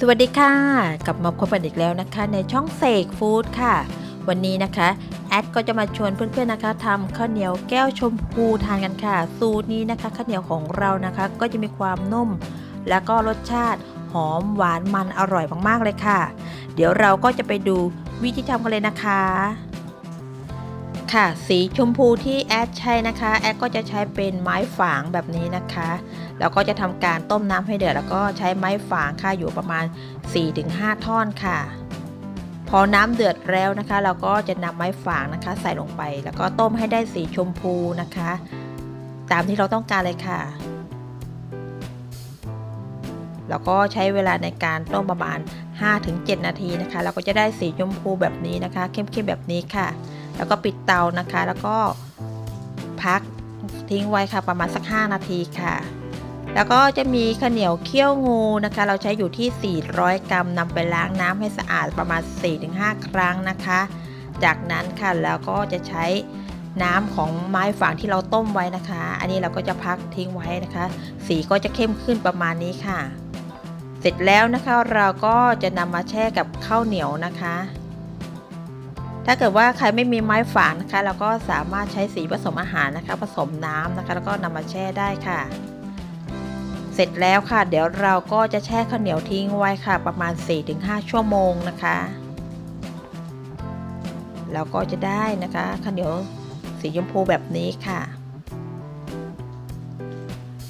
สวัสดีค่ะ กลับมาพบกันอีกแล้วนะคะ ในช่องเสกฟู้ดค่ะ วันนี้นะคะแอดก็จะมาชวนเพื่อนๆนะคะทำข้าวเหนียวแก้วชมพูทานกันค่ะ สูตรนี้นะคะข้าวเหนียวของเรานะคะ ก็จะมีความนุ่ม แล้วก็รสชาติหอมหวานมันอร่อยมากๆเลยค่ะ เดี๋ยวเราก็จะไปดูวิธีทำกันเลยนะคะ ค่ะ สีชมพูที่แอดใช้นะคะ แอดก็จะใช้เป็นไม้ฝางแบบนี้นะคะ แล้วก็จะทำการต้มน้ำให้เดือดแล้วก็ใช้ไม้ฝางค่ะอยู่ประมาณ 4-5 ท่อนค่ะ พอน้ำเดือดแล้วนะคะ เราก็จะนำไม้ฝางนะคะ ใส่ลงไป แล้วก็ต้มให้ได้สีชมพูนะคะ ตามที่เราต้องการเลยค่ะ แล้วก็ใช้เวลาในการต้มประมาณ 5-7 นาทีนะคะ เราก็จะได้สีชมพูแบบนี้นะคะ เข้มๆแบบนี้ค่ะ แล้วก็ปิดเตานะคะ แล้วก็พักทิ้งไว้ค่ะประมาณสัก 5 นาทีค่ะ แล้วก็จะมีข้าวเหนียวเคี่ยวงูนะคะ เราใช้อยู่ที่ 400 กรัมนำไปล้างน้ำให้สะอาดประมาณ 4-5 ครั้งนะคะ จากนั้นค่ะแล้วก็จะใช้น้ำของไม้ฝางที่เราต้มไว้นะคะ อันนี้เราก็จะพักทิ้งไว้นะคะ สีก็จะเข้มขึ้นประมาณนี้ค่ะ เสร็จแล้วนะคะเราก็จะนำมาแช่กับข้าวเหนียวนะคะ ถ้าเกิดว่าใครไม่มีไม้ฝางนะคะ เราก็สามารถใช้สีผสมอาหารนะคะ ผสมน้ำนะคะ แล้วก็นำมาแช่ได้ค่ะ เสร็จแล้วค่ะ เดี๋ยวเราก็จะแช่ข้าวเหนียวทิ้งไว้ค่ะ ประมาณ 4-5 ชั่วโมงนะคะแล้วก็จะได้นะคะข้าวเหนียวสีชมพูแบบนี้ค่ะ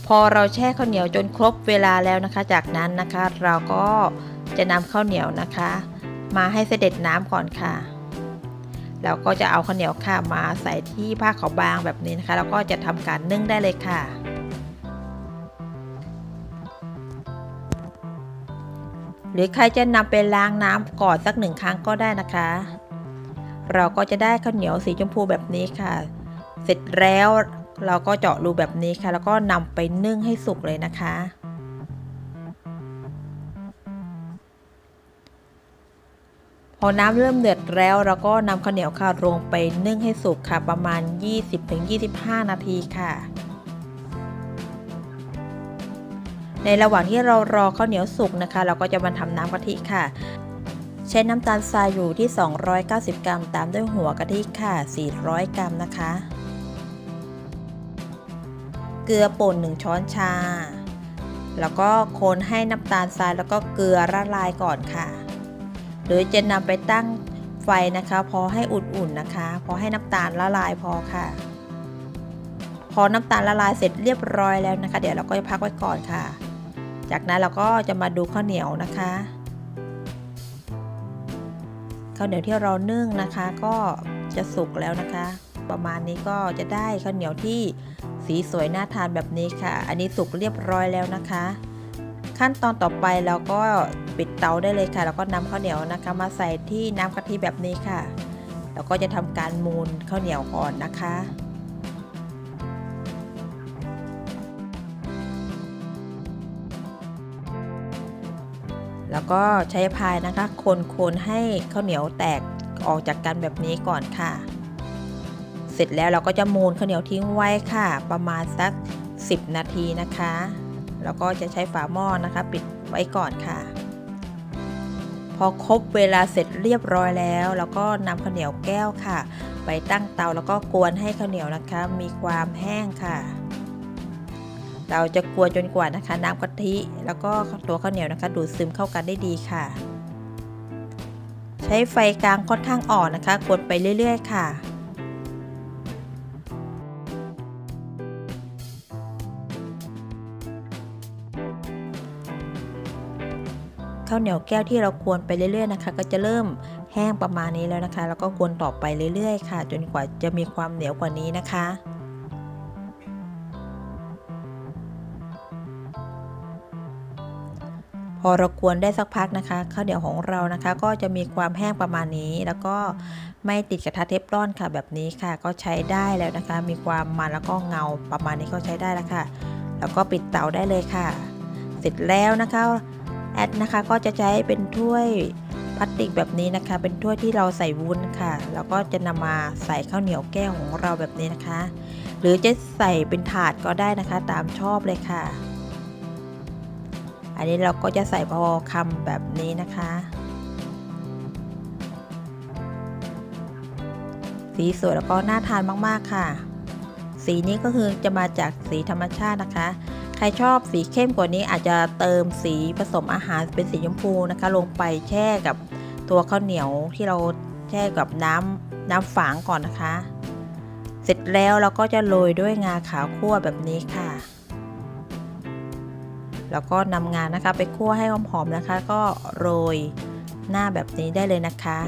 พอเราแช่ข้าวเหนียวจนครบเวลาแล้วนะคะ จากนั้นนะคะ เราก็จะนำข้าวเหนียวนะคะ มาให้เสด็จน้ำก่อนค่ะ แล้วก็จะเอาข้าวเหนียวค่ะมาใส่ที่ผ้าขาวบางแบบนี้นะคะแล้วก็จะทำการนึ่งได้เลยค่ะ หรือใครจะนำไปล้างน้ำก่อนสักหนึ่งครั้งก็ได้นะคะ เราก็จะได้ข้าวเหนียวสีชมพูแบบนี้ค่ะ เสร็จแล้วเราก็เจาะรูแบบนี้ค่ะ แล้วก็นำไปนึ่งให้สุกเลยนะคะ อน้ำเริ่มเดือดแล้วเราก็นำข้าวเหนียวค่ะลงไปนึ่งให้สุกค่ะประมาณ 20-25 นาทีค่ะ ในระหว่างที่เรารอข้าวเหนียวสุกนะคะ เราก็จะมาทำน้ำกะทิค่ะ ใช้น้ำตาลทรายอยู่ที่ 290 กรัม ตามด้วยหัวกะทิค่ะ 400 กรัมนะคะ เกลือป่น 1 ช้อนชา แล้วก็คนให้น้ำตาลทรายแล้วก็เกลือละลายก่อนค่ะ หรือจะนำไปตั้งไฟนะคะ พอให้อุ่นๆนะคะ พอให้น้ำตาลละลายพอค่ะ พอน้ำตาลละลายเสร็จเรียบร้อยแล้วนะคะ เดี๋ยวเราก็จะพักไว้ก่อนค่ะ จากนั้นเราก็จะมาดูข้าวเหนียวนะคะข้าวเหนียวที่เรานึ่งนะคะ ก็จะสุกแล้วนะคะ ประมาณนี้ก็จะได้ข้าวเหนียวที่สีสวยน่าทานแบบนี้ค่ะ อันนี้สุกเรียบร้อยแล้วนะคะ ขั้นตอนต่อไปเราก็ปิดเตาได้เลยค่ะ แล้วก็นำข้าวเหนียวนะคะ มาใส่ที่น้ำกะทิแบบนี้ค่ะ แล้วก็จะทำการมูนข้าวเหนียวก่อนนะคะแล้วก็ใช้พายนะคะคนๆให้ข้าวเหนียวแตกออกจากกันแบบนี้ก่อนค่ะ เสร็จแล้วเราก็จะมูนข้าวเหนียวทิ้งไว้ค่ะ ประมาณสัก 10 นาทีนะคะ แล้วก็จะใช้ฝาหม้อนะคะ ปิดไว้ก่อนค่ะ พอครบเวลาเสร็จเรียบร้อยแล้วเราก็นำข้าวเหนียวแก้วค่ะ ไปตั้งเตาแล้วก็กวนให้ข้าวเหนียวนะคะ มีความแห้งค่ะ เราจะกวนจนกว่านะคะ น้ำกะทิ แล้วก็ตัวข้าวเหนียวนะคะ ดูดซึมเข้ากันได้ดีค่ะ ใช้ไฟกลางค่อนข้างอ่อนนะคะกวนไปเรื่อย ๆ ค่ะาวเหนียวแก้วที่เรากวนไปเรื่อยๆนะคะ ก็จะเริ่มแห้งประมาณนี้แล้วนะคะ แล้วก็กวนต่อไปเรื่อยๆค่ะ จนกว่าจะมีความเหนียวกว่านี้นะคะพอเรากวนได้สักพักนะคะข้าวเหนียวของเรานะคะ ก็จะมีความแห้งประมาณนี้ แล้วก็ไม่ติดกระทะเทฟลอนค่ะแบบนี้ค่ะ ก็ใช้ได้แล้วนะคะ มีความมันแล้วก็เงาประมาณนี้ก็ใช้ได้แล้วค่ะ แล้วก็ปิดเตาได้เลยค่ะ เสร็จแล้วนะคะ แอดนะคะก็จะใช้เป็นถ้วยพลาสติกแบบนี้นะคะ เป็นถ้วยที่เราใส่วุ้นค่ะ แล้วก็จะนำมาใส่ข้าวเหนียวแก้วของเราแบบนี้นะคะ หรือจะใส่เป็นถาดก็ได้นะคะ ตามชอบเลยค่ะ อันนี้เราก็จะใส่พอคำแบบนี้นะคะ สีสวยแล้วก็น่าทานมากๆค่ะ สีนี้ก็คือจะมาจากสีธรรมชาตินะคะ รชอบสีเข้มกว่านี้อาจจะเติมสีผสมอาหารเป็นสีชมพูนะคะ ลงไปแช่กับตัวข้าวเหนียวที่เราแช่กับน้ำน้ำฝางก่อนนะคะ เสร็จแล้วเราก็จะโรยด้วยงาขาวคั่วแบบนี้ค่ะ แล้วก็นำงานะคะไปคั่วให้หอมๆนะคะ ก็โรยหน้าแบบนี้ได้เลยนะคะ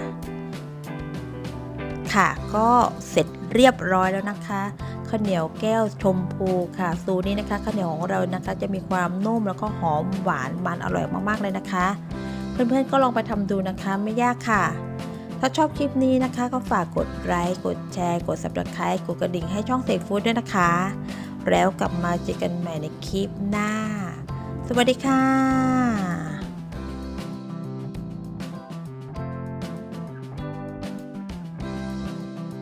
ค่ะก็เสร็จเรียบร้อยแล้วนะคะ ข้าวเหนียวแก้วชมพูค่ะ สูตรนี้นะคะข้าวเหนียวของเรานะคะ จะมีความนุ่มแล้วก็หอมหวานมันอร่อยมากๆเลยนะคะ เพื่อนๆก็ลองไปทำดูนะคะไม่ยากค่ะ ถ้าชอบคลิปนี้นะคะ ก็ฝากกดไลค์กดแชร์ กด subscribe กดกระดิ่งให้ช่องเสกฟู้ดด้วยนะคะ แล้วกลับมาเจอกันใหม่ในคลิปหน้า สวัสดีค่ะ